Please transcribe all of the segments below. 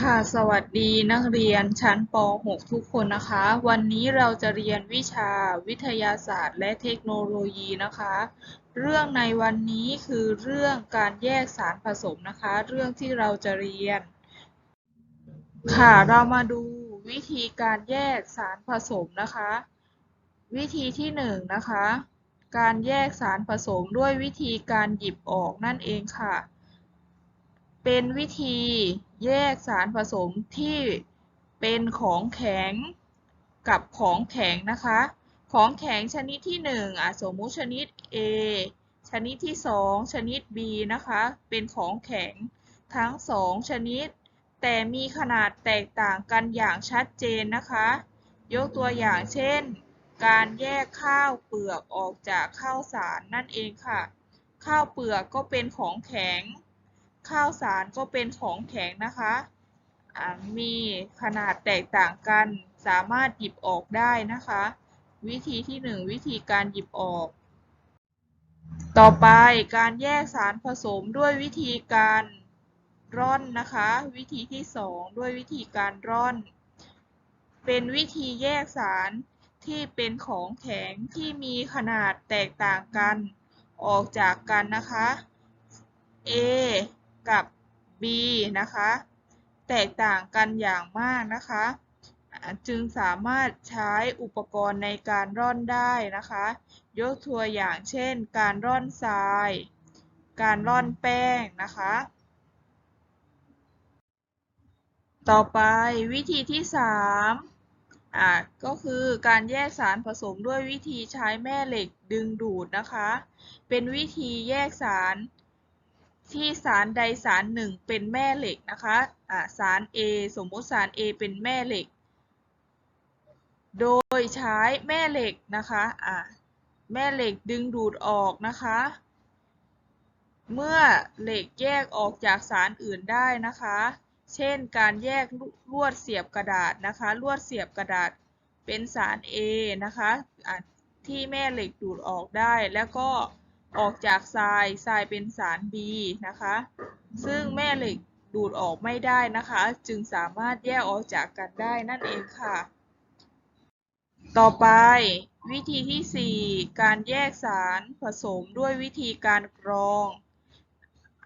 ค่ะ สวัสดีนักเรียนชั้นป .6 ทุกคนนะคะ วันนี้เราจะเรียนวิชาวิทยาศาสตร์ และเทคโนโลยีนะคะ เรื่องในวันนี้คือเรื่องการแยกสารผสมนะคะ เรื่องที่เราจะเรียน ค่ะเรามาดูวิธีการแยกสารผสมนะคะ วิธีที่หนึ่งนะคะ การแยกสารผสมด้วยวิธีการหยิบออกนั่นเองค่ะ เป็นวิธีแยกสารผสมที่เป็นของแข็งกับของแข็งนะคะ ของแข็งชนิดที่1อะสมมุติชนิด A ชนิดที่ 2 ชนิด B นะคะ เป็นของแข็งทั้ง 2 ชนิด แต่มีขนาดแตกต่างกันอย่างชัดเจนนะคะ ยกตัวอย่างเช่น การแยกข้าวเปลือกออกจากข้าวสารนั่นเองค่ะ ข้าวเปลือกก็เป็นของแข็ง ข้าวสารก็เป็นของแข็งนะคะมีขนาดแตกต่างกัน สามารถหยิบออกได้นะคะ วิธีที่ 1 วิธีการหยิบออก ต่อไปการแยกสารผสมด้วยวิธีการร่อนนะคะ วิธีที่ 2 ด้วยวิธีการร่อน เป็นวิธีแยกสารที่เป็นของแข็งที่มีขนาดแตกต่างกันออกจากกันนะคะ A กับ B นะคะ แตกต่างกันอย่างมากนะคะ จึงสามารถใช้อุปกรณ์ในการร่อนได้นะคะ ยกตัวอย่างเช่น การร่อนทราย การร่อนแป้งนะคะ ต่อไปวิธีที่ 3อ่าก็คือการแยกสารผสมด้วยวิธีใช้แม่เหล็กดึงดูดนะคะ เป็นวิธีแยกสาร ที่สารใดสารหนึ่งเป็นแม่เหล็กนะคะะสาร A สมมติสาร A เป็นแม่เหล็ก โดยใช้แม่เหล็กนะคะะแม่เหล็กดึงดูดออกนะคะ เมื่อเหล็กแยกออกจากสารอื่นได้นะคะ เช่นการแยกลวดเสียบกระดาษนะคะลวดเสียบกระดาษเป็นสาร A นะคะะที่แม่เหล็กดูดออกได้แล้วก็ ออกจากทรายทรายเป็นสาร B นะคะ ซึ่งแม่เหล็กดูดออกไม่ได้นะคะ จึงสามารถแยกออกจากกันได้นั่นเองค่ะ ต่อไปวิธีที่ 4 การแยกสารผสมด้วยวิธีการกรอง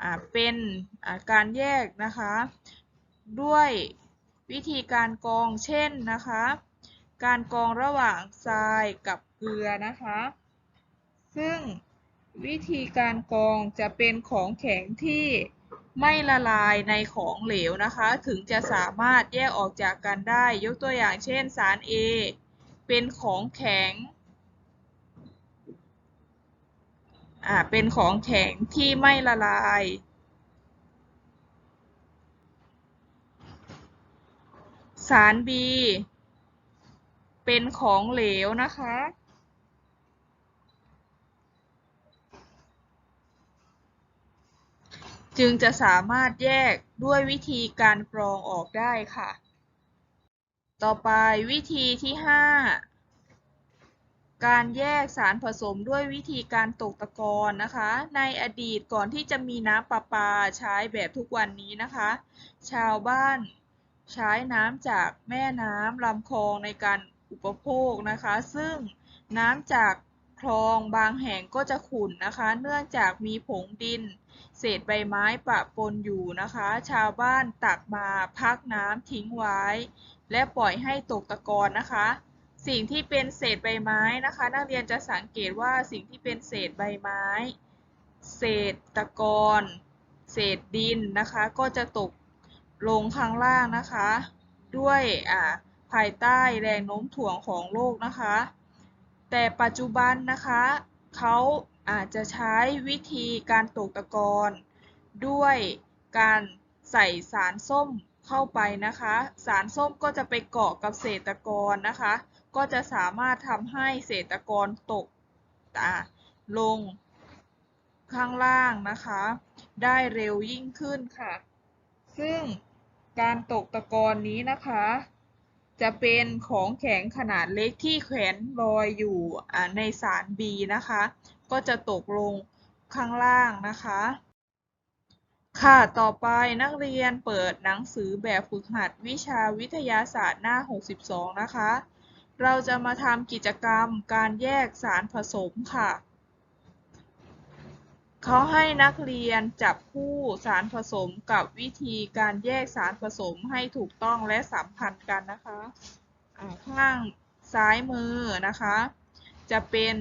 อเป็นการแยกนะคะ ด้วยวิธีการกรองเช่นนะคะ การกรองระหว่างทรายกับเกลือนะคะ ซึ่ง วิธีการกรองจะเป็นของแข็งที่ไม่ละลายในของเหลวนะคะ ถึงจะสามารถแยกออกจากกันได้ ยกตัวอย่างเช่นสาร A เป็นของแข็งอ่าเป็นของแข็งที่ไม่ละลาย สาร B เป็นของเหลวนะคะ จึงจะสามารถแยกด้วยวิธีการกรองออกได้ค่ะ ต่อไปวิธีที่ 5 การแยกสารผสมด้วยวิธีการตกตะกอนนะคะ ในอดีตก่อนที่จะมีน้ำประปาใช้แบบทุกวันนี้นะคะ ชาวบ้านใช้น้ำจากแม่น้ำลำคลองในการอุปโภคนะคะ ซึ่งน้ำจาก คลองบางแห่งก็จะขุ่นนะคะ เนื่องจากมีผงดิน เศษใบไม้ปะปนอยู่นะคะ ชาวบ้านตักมาพักน้ำทิ้งไว้ และปล่อยให้ตกตะกอนนะคะ สิ่งที่เป็นเศษใบไม้นะคะ นักเรียนจะสังเกตว่าสิ่งที่เป็นเศษใบไม้ เศษตะกอนเศษดินนะคะ ก็จะตกลงข้างล่างนะคะ ด้วยภายใต้แรงโน้มถ่วงของโลกนะคะ แต่ปัจจุบันนะคะเขาอาจจะใช้วิธีการตกตะกอนด้วยการใส่สารส้มเข้าไปนะคะ สารส้มก็จะไปเกาะกับเศษตะกอนนะคะ ก็จะสามารถทำให้เศษตะกอนตกลงข้างล่างนะคะ ได้เร็วยิ่งขึ้นค่ะ ซึ่งการตกตะกอนนี้นะคะ จะเป็นของแข็งขนาดเล็กที่แขวนลอยอยู่ในสาร B นะคะ ก็จะตกลงข้างล่างนะคะ ค่ะต่อไปนักเรียนเปิดหนังสือแบบฝึกหัดวิชาวิทยาศาสตร์หน้า 62 นะคะ เราจะมาทำกิจกรรมการแยกสารผสมค่ะ เขาให้นักเรียนจับคู่สารผสมกับวิธีการแยกสารผสมให้ถูกต้องและสัมพันธ์กันนะคะข้างซ้ายมือนะคะ จะเป็น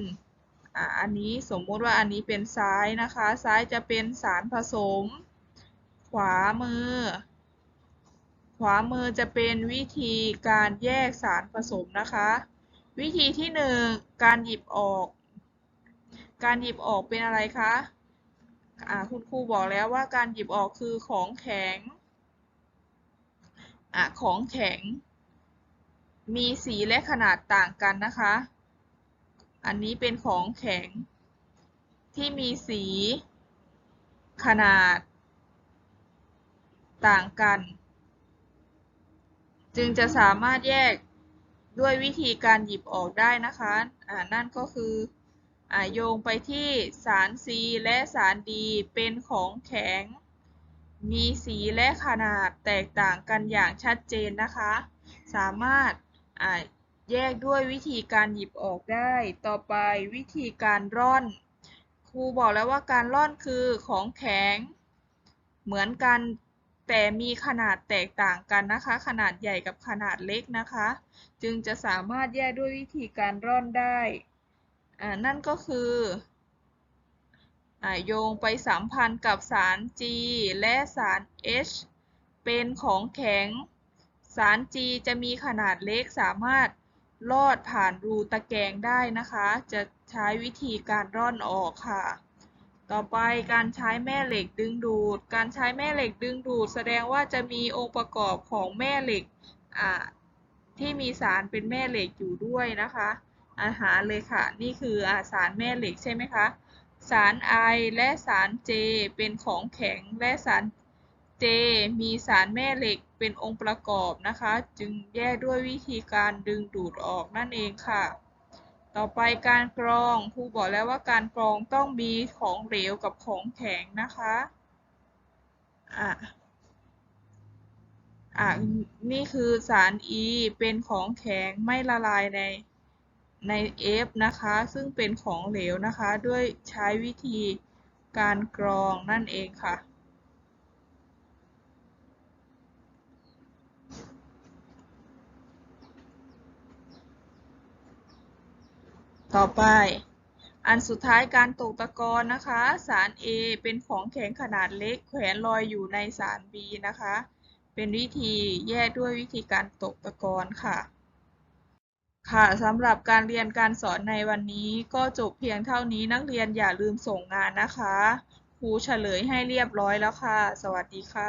อันนี้สมมติว่าอันนี้เป็นซ้ายนะคะ ซ้ายจะเป็นสารผสม ขวามือ ขวามือจะเป็นวิธีการแยกสารผสมนะคะ วิธีที่หนึ่งการหยิบออก การหยิบออกเป็นอะไรคะ คุณครูบอกแล้วว่าการหยิบออกคือของแข็งอของแข็ง มีสีและขนาดต่างกันนะคะ อันนี้เป็นของแข็ง ที่มีสีขนาด ต่างกัน จึงจะสามารถแยกด้วยวิธีการหยิบออกได้นะคะ อ่า นั่นก็คือ โยงไปที่สาร C และสาร D เป็นของแข็ง มีสีและขนาดแตกต่างกันอย่างชัดเจนนะคะ สามารถแยกด้วยวิธีการหยิบออกได้ ต่อไปวิธีการร่อน ครูบอกแล้วว่าการร่อนคือของแข็ง เหมือนกันแต่มีขนาดแตกต่างกันนะคะ ขนาดใหญ่กับขนาดเล็กนะคะ จึงจะสามารถแยกด้วยวิธีการร่อนได้ อ่านั่นก็คืออ่าโยงไปสัมพันธ์กับสาร G และสาร H เป็นของแข็ง สาร G จะมีขนาดเล็กสามารถลอดผ่านรูตะแกรงได้นะคะ จะใช้วิธีการร่อนออกค่ะ ต่อไปการใช้แม่เหล็กดึงดูด การใช้แม่เหล็กดึงดูด แสดงว่าจะมีองค์ประกอบของแม่เหล็กที่มีสารเป็นแม่เหล็กอยู่ด้วยนะคะ อาหารเลยค่ะ นี่คืออาสารแม่เหล็กใช่ไหมคะ สาร I และสาร J เป็นของแข็งและสาร J มีสารแม่เหล็กเป็นองค์ประกอบนะคะ จึงแยกด้วยวิธีการดึงดูดออกนั่นเองค่ะ ต่อไปการกรองครูบอกแล้วว่าการกรองต้องมีของเหลวกับของแข็งนะคะอะอะนี่คือสาร E เป็นของแข็งไม่ละลายใน ใน F นะคะ ซึ่งเป็นของเหลวนะคะ ด้วยใช้วิธีการกรองนั่นเองค่ะ ต่อไป อันสุดท้ายการตกตะกอนนะคะ สาร A เป็นของแข็งขนาดเล็ก แขวนลอยอยู่ในสาร B นะคะ เป็นวิธีแยกด้วยวิธีการตกตะกอนค่ะ ค่ะสำหรับการเรียนการสอนในวันนี้ก็จบเพียงเท่านี้นักเรียนอย่าลืมส่งงานนะคะ ครูเฉลยให้เรียบร้อยแล้วค่ะ สวัสดีค่ะ